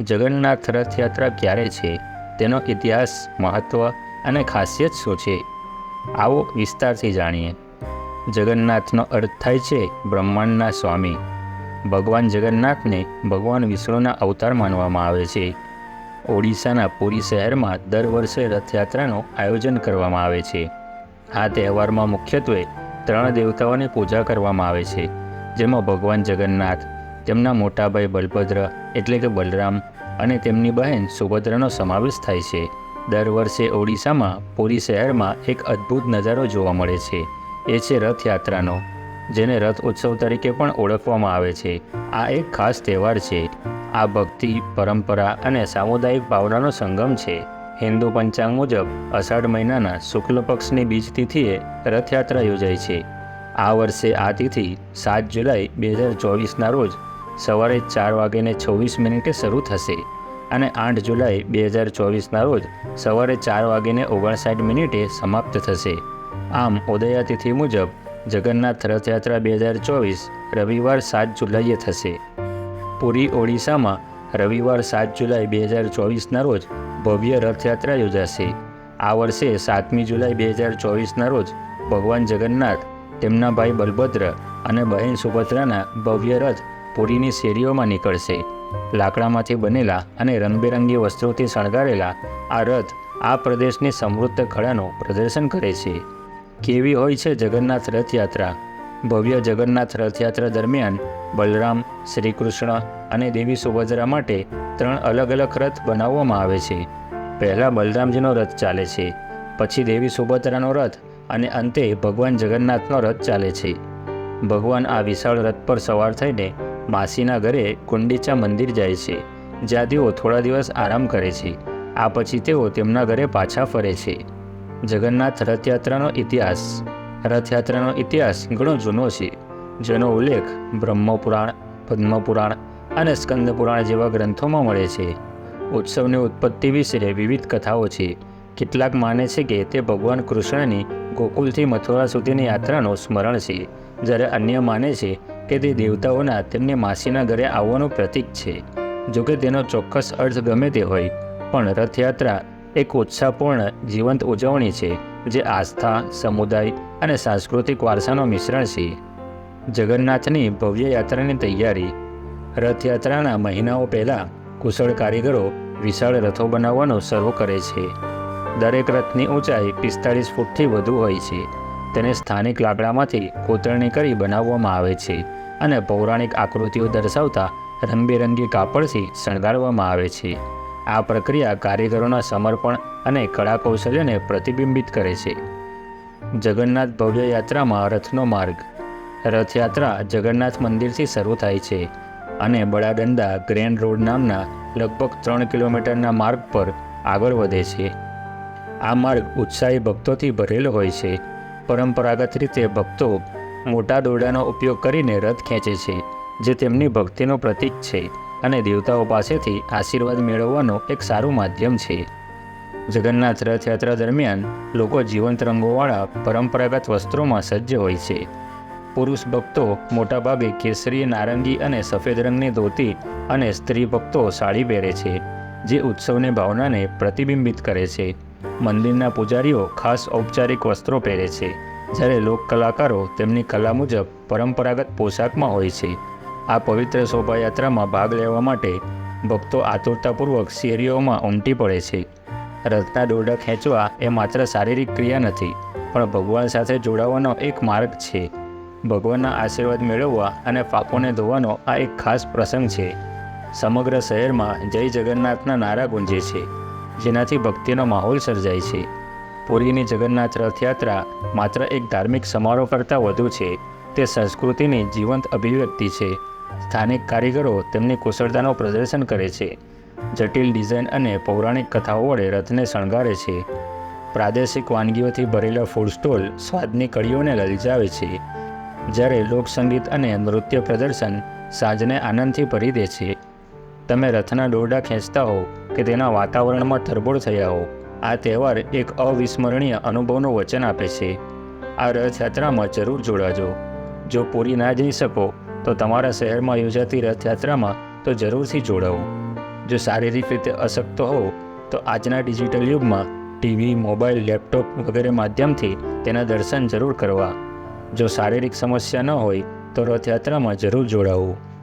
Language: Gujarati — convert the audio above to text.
જગન્નાથ રથયાત્રા ક્યારે છે? તેનો ઇતિહાસ મહત્ત્વ અને ખાસિયત શું છે? આવો વિસ્તારથી જાણીએ. જગન્નાથનો અર્થ થાય છે બ્રહ્માંડના સ્વામી. ભગવાન જગન્નાથને ભગવાન વિષ્ણુના અવતાર માનવામાં આવે છે. ઓડિશાના પુરી શહેરમાં દર વર્ષે રથયાત્રાનું આયોજન કરવામાં આવે છે. આ તહેવારમાં મુખ્યત્વે ત્રણ દેવતાઓની પૂજા કરવામાં આવે છે, જેમાં ભગવાન જગન્નાથ તેમના મોટાભાઈ બલભદ્ર એટલે કે બલરામ અને તેમની બહેન સુભદ્રાનો સમાવેશ થાય છે. દર વર્ષે ઓડિશામાં પુરી શહેરમાં એક અદ્ભુત નજારો જોવા મળે છે. એ છે રથયાત્રાનો, જેને રથ ઉત્સવ તરીકે પણ ઓળખવામાં આવે છે. આ એક ખાસ તહેવાર છે. આ ભક્તિ, પરંપરા અને સામુદાયિક ભાવનાનો સંગમ છે. હિન્દુ પંચાંગ મુજબ અષાઢ મહિનાના શુક્લ પક્ષની બીજ તિથિએ રથયાત્રા યોજાય છે. આ વર્ષે આ તિથિ સાત જુલાઈ બે હજાર ચોવીસના રોજ સવારે ચાર વાગ્યે છવ્વીસ મિનિટે શરૂ થશે અને આઠ જુલાઈ બે હજાર ચોવીસના રોજ સવારે ચાર વાગ્યે ઓગણસાઠ મિનિટે સમાપ્ત થશે. આમ ઉદયાતિથિ મુજબ જગન્નાથ રથયાત્રા બે હજાર ચોવીસ રવિવાર સાત જુલાઈએ થશે. પુરી ઓડિશામાં રવિવાર સાત જુલાઈ બે હજાર ચોવીસના રોજ ભવ્ય રથયાત્રા યોજાશે. આ વર્ષે સાતમી જુલાઈ બે હજાર ચોવીસના રોજ ભગવાન જગન્નાથ, તેમના ભાઈ બલભદ્ર અને બહેન સુભદ્રાના ભવ્ય રથ પુરીની શેરીઓમાં નીકળશે. લાકડામાંથી બનેલા અને રંગબેરંગી વસ્ત્રોથી શણગારેલા આ રથ આ પ્રદેશની સમૃદ્ધ કળાનું પ્રદર્શન કરે છે. કેવી હોય છે જગન્નાથ રથયાત્રા? ભવ્ય જગન્નાથ રથયાત્રા દરમિયાન બલરામ શ્રી કૃષ્ણ અને દેવી સુભદ્રા માટે ત્રણ અલગ અલગ રથ બનાવવામાં આવે છે. પહેલાં બલરામજીનો રથ ચાલે છે, પછી દેવી સુભદ્રાનો રથ અને અંતે ભગવાન જગન્નાથનો રથ ચાલે છે. ભગવાન આ વિશાળ રથ પર સવાર થઈને માસીના ઘરે કુંડીચા મંદિર જાય છે, જ્યાં તેઓ થોડા દિવસ આરામ કરે છે. આ પછી તેઓ તેમના ઘરે પાછા ફરે છે. જગન્નાથ રથયાત્રાનો ઇતિહાસ. રથયાત્રાનો ઇતિહાસ ઘણો જૂનો છે. જેનો ઉલ્લેખ બ્રહ્મપુરાણ, પદ્મપુરાણ અને સ્કંદપુરાણ જેવા ગ્રંથોમાં મળે છે. ઉત્સવની ઉત્પત્તિ વિશે વિવિધ કથાઓ છે. કેટલાક માને છે કે તે ભગવાન કૃષ્ણની ગોકુલથી મથુરા સુધીની યાત્રાનું સ્મરણ છે, જ્યારે અન્ય માને છે કે તે દેવતાઓના તેમની માસીના ઘરે આવવાનું પ્રતીક છે. જોકે તેનો ચોક્કસ અર્થ ગમે તે હોય, પણ રથયાત્રા એક ઉત્સાહપૂર્ણ, જીવંત ઉજવણી છે, જે આસ્થા, સમુદાય અને સાંસ્કૃતિક વારસાનો મિશ્રણ છે. જગન્નાથની ભવ્ય યાત્રાની તૈયારી, રથયાત્રાના મહિનાઓ પહેલાં કુશળ કારીગરો વિશાળ રથો બનાવવાનું શરૂ કરે છે. દરેક રથની ઊંચાઈ પિસ્તાળીસ ફૂટથી વધુ હોય છે. તેને સ્થાનિક લાકડામાંથી કોતરણી કરી બનાવવામાં આવે છે અને પૌરાણિક આકૃતિઓ દર્શાવતા રંગબેરંગી કાપડથી શણગારવામાં આવે છે. આ પ્રક્રિયા કારીગરોના સમર્પણ અને કળા કૌશલ્યને પ્રતિબિંબિત કરે છે. જગન્નાથ ભવ્ય યાત્રામાં રથનો માર્ગ. રથયાત્રા જગન્નાથ મંદિરથી શરૂ થાય છે અને બડાડંડા ગ્રેન્ડ રોડ નામના લગભગ ત્રણ કિલોમીટરના માર્ગ પર આગળ વધે છે. આ માર્ગ ઉત્સાહી ભક્તોથી ભરેલો હોય છે પરંપરાગત રીતે ભક્તો મોટા દોરડાનો ઉપયોગ કરીને રથ ખેંચે છે, જે તેમની ભક્તિનો પ્રતીક છે અને દેવતાઓ પાસેથી આશીર્વાદ મેળવવાનો એક સારું માધ્યમ છે. જગન્નાથ રથયાત્રા દરમિયાન લોકો જીવંત રંગોવાળા, પરંપરાગત વસ્ત્રોમાં સજ્જ હોય છે. પુરુષ ભક્તો મોટાભાગે કેસરી નારંગી અને સફેદ રંગની ધોતી અને સ્ત્રી ભક્તો સાડી પહેરે છે, જે ઉત્સવની ભાવનાને પ્રતિબિંબિત કરે છે. મંદિરના પૂજારીઓ ખાસ ઔપચારિક વસ્ત્રો પહેરે છે, જ્યારે લોક કલાકારો તેમની કલા મુજબ પરંપરાગત પોશાકમાં હોય છે. આ પવિત્ર શોભાયાત્રામાં ભાગ લેવા માટે ભક્તો આતુરતાપૂર્વક શેરીઓમાં ઉમટી પડે છે. રથના દોરડા ખેંચવા એ માત્ર શારીરિક ક્રિયા નથી, પણ ભગવાન સાથે જોડાવાનો એક માર્ગ છે. ભગવાનના આશીર્વાદ મેળવવા અને પાપોને ધોવાનો આ એક ખાસ પ્રસંગ છે. સમગ્ર શહેરમાં જય જગન્નાથના નારા ગુંજે છે. જેનાથી ભક્તિનો માહોલ સર્જાય છે. પુરીની જગન્નાથ રથયાત્રા માત્ર એક ધાર્મિક સમારોહ કરતાં વધુ છે. તે સંસ્કૃતિની જીવંત અભિવ્યક્તિ છે. સ્થાનિક કારીગરો તેમની કુશળતાનું પ્રદર્શન કરે છે. જટિલ ડિઝાઇન અને પૌરાણિક કથાઓ વડે રથને શણગારે છે. પ્રાદેશિક વાનગીઓથી ભરેલા ફૂડ સ્ટોલ સ્વાદની કળીઓને લલચાવે છે. જ્યારે લોકસંગીત અને નૃત્ય પ્રદર્શન સાંજને આનંદથી ભરી દે છે. તમે રથના દોરડા ખેંચતા હો કે તેના વાતાવરણમાં તરબોળ થયા હો આ તહેવાર એક અવિસ્મરણીય અનુભવનું વચન આપે છે. આ રથયાત્રામાં જરૂર જોડાજો. જો પૂરી ના જઈ શકો, તો તમારા શહેરમાં યોજાતી રથયાત્રામાં તો જરૂરથી જોડાવો જો શારીરિક રીતે અશક્ત હો તો આજના ડિજિટલ યુગમાં ટીવી, મોબાઈલ, લેપટોપ વગેરે માધ્યમથી તેના દર્શન જરૂર કરવા. જો શારીરિક સમસ્યા ન હોય, તો રથયાત્રામાં જરૂર જોડાવવું